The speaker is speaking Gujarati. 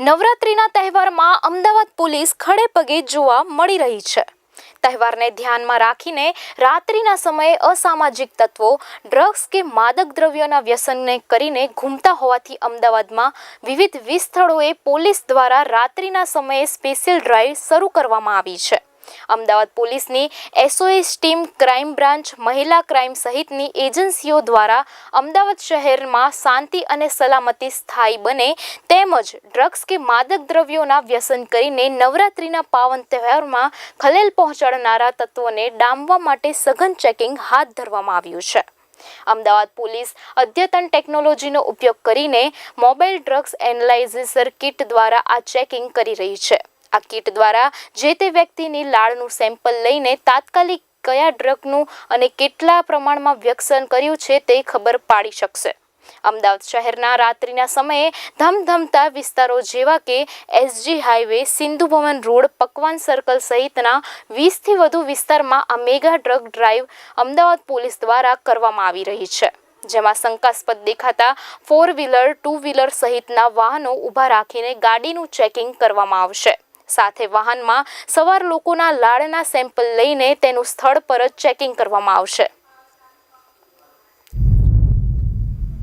નવરાત્રિના તહેવારમાં અમદાવાદ પોલીસ ખડે પગે જોવા મળી રહી છે. તહેવારને ધ્યાનમાં રાખીને રાત્રિના સમયે અસામાજિક તત્વો, ડ્રગ્સ કે માદક દ્રવ્યોના વ્યસનને કરીને ઘૂમતા હોવાથી અમદાવાદમાં વિવિધ વીસ સ્થળોએ પોલીસ દ્વારા રાત્રિના સમયે સ્પેશિયલ ડ્રાઈવ શરૂ કરવામાં આવી છે. અમદાવાદ પોલીસની એસઓએસ ટીમ ક્રાઇમ બ્રાન્ચ, મહિલા ક્રાઇમ સહિતની એજન્સીઓ દ્વારા અમદાવાદ શહેરમાં શાંતિ અને સલામતી સ્થાયી બને તેમજ ડ્રગ્સ કે માદક દ્રવ્યોના વ્યસન કરીને નવરાત્રિના પાવન તહેવારમાં ખલેલ પહોંચાડનારા તત્વોને ડામવા માટે સઘન ચેકિંગ હાથ ધરવામાં આવ્યું છે. અમદાવાદ પોલીસ અદ્યતન ટેકનોલોજીનો ઉપયોગ કરીને મોબાઈલ ડ્રગ્સ એનાલાઇઝર કિટ દ્વારા આ ચેકિંગ કરી રહી છે. આ કિટ દ્વારા જે તે વ્યક્તિની લાળનું સેમ્પલ લઈને તાત્કાલિક કયા ડ્રગનું અને કેટલા પ્રમાણમાં વ્યસન કર્યું છે તે ખબર પાડી શકશે. અમદાવાદ શહેરના રાત્રિના સમયે ધમધમતા વિસ્તારો જેવા કે SG highway Sindhu Bhavan road, Pakwan circle સહિતના વીસથી વધુ વિસ્તારમાં આ mega drug drive Ahmedabad police દ્વારા કરવામાં આવી રહી છે. જેમાં શંકાસ્પદ દેખાતા ફોર વ્હીલર ટુ વ્હીલર સહિતના વાહનો ઊભા રાખીને ગાડીનું ચેકિંગ કરવામાં આવશે. સાથે વાહનમાં સવાર લોકોના લાળના સેમ્પલ લઈને તેનું સ્થળ પર જ ચેકિંગ કરવામાં આવશે.